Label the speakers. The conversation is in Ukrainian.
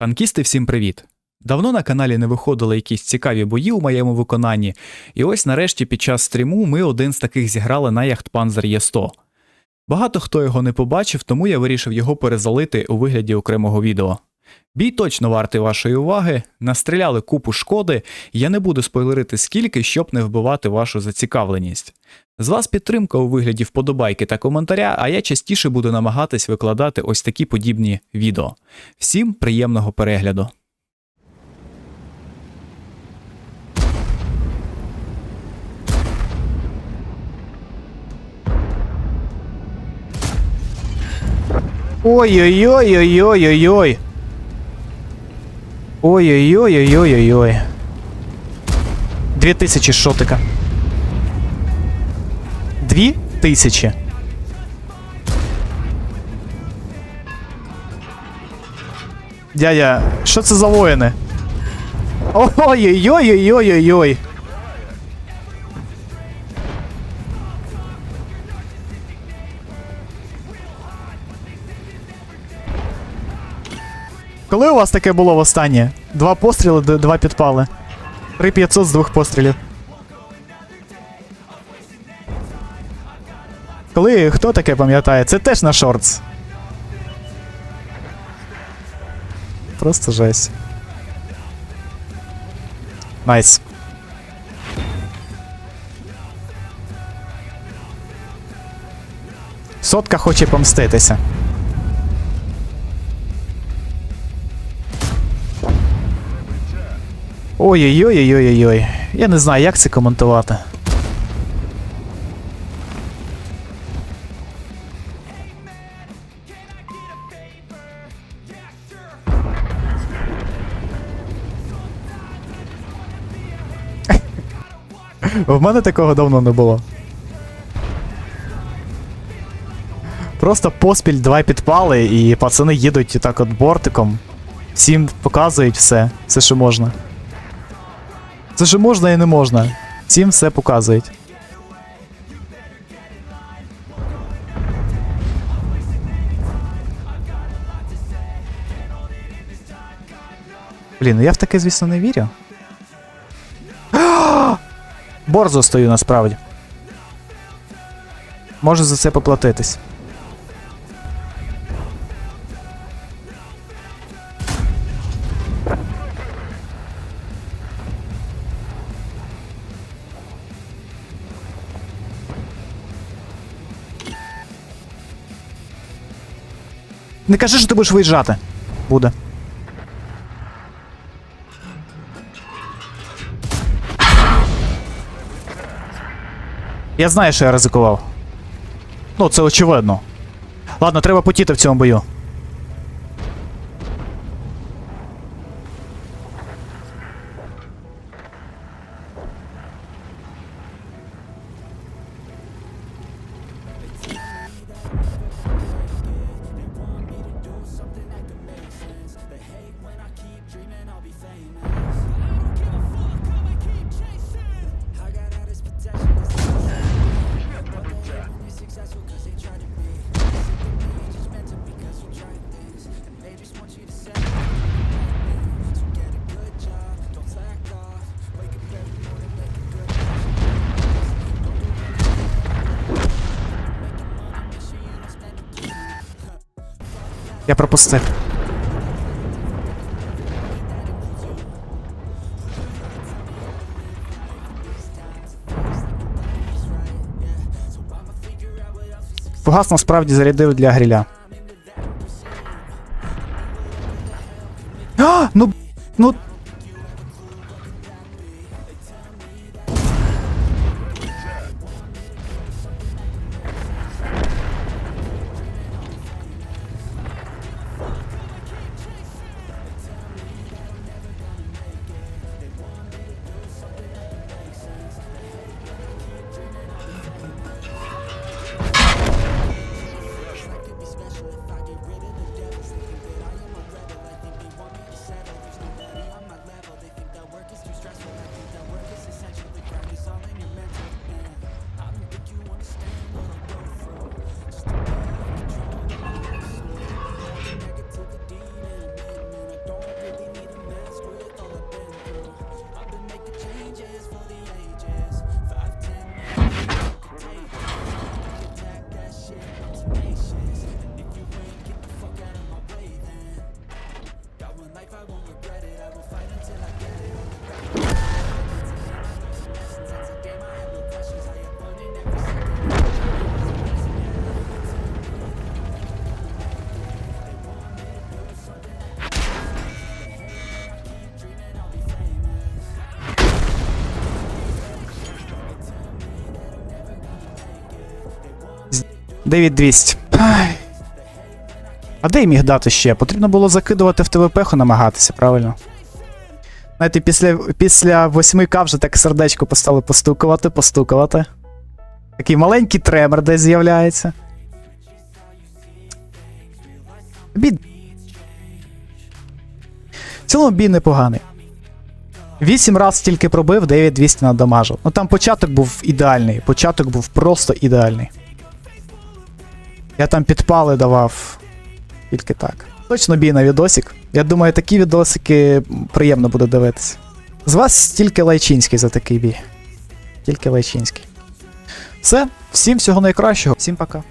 Speaker 1: Танкісти, всім привіт! Давно на каналі не виходили якісь цікаві бої у моєму виконанні, і ось нарешті під час стріму ми один з таких зіграли на Яхтпанзер Є100. Багато хто його не побачив, тому я вирішив його перезалити у вигляді окремого відео. Бій точно вартий вашої уваги, настріляли купу шкоди, я не буду спойлерити скільки, щоб не вбивати вашу зацікавленість. З вас підтримка у вигляді вподобайки та коментаря, а я частіше буду намагатись викладати ось такі подібні відео. Всім приємного перегляду. Ой-ой-ой-ой-ой-ой-ой. Ой-ой-ой-ой-ой-ой. Дві тисячі шотика. Дві тисячі. Дядя, що це за воїни? Ой-ой-ой-ой-ой-ой-ой. Коли у вас таке було востаннє? Два постріли, два підпали. 3500 з двох пострілів. Коли хто таке пам'ятає? Це теж на шортс. Просто жесть. Найс. Сотка хоче помститися. Ой-ой-ой-ой-ой-ой. Я не знаю, як це коментувати. В мене такого давно не було. Просто поспіль два підпали, і пацани їдуть так от бортиком. Всім показують все, все, що можна. Це що можна і не можна. Всім все показують. Блін, ну я в таке, звісно, не вірю. Борзо стою насправді. Можу за це поплатитись. Не кажи, що ти будеш виїжджати. Буде. Я знаю, що я ризикував. Ну, це очевидно. Ладно, треба потіти в цьому бою. Я пропустив. Фугас насправді зарядив для гриля. А, ну, ну. Дэвид 200. Ай. А де я міг дати ще? Потрібно було закидувати в ТВП намагатися, правильно? Знаєте, після, після 8К вже так сердечко постали постукувати, постукувати. Такий маленький тремор десь з'являється. Бій. В цілому бій непоганий. 8 раз тільки пробив, 9200 надамажив. Ну там початок був ідеальний. Початок був просто ідеальний. Я там підпали давав. Тільки так. Точно бій на відосик. Я думаю, такі відосики приємно буде дивитися. З вас тільки Лайчинський за такий бій. Тільки Лайчинський. Все, всім всього найкращого, всім пока.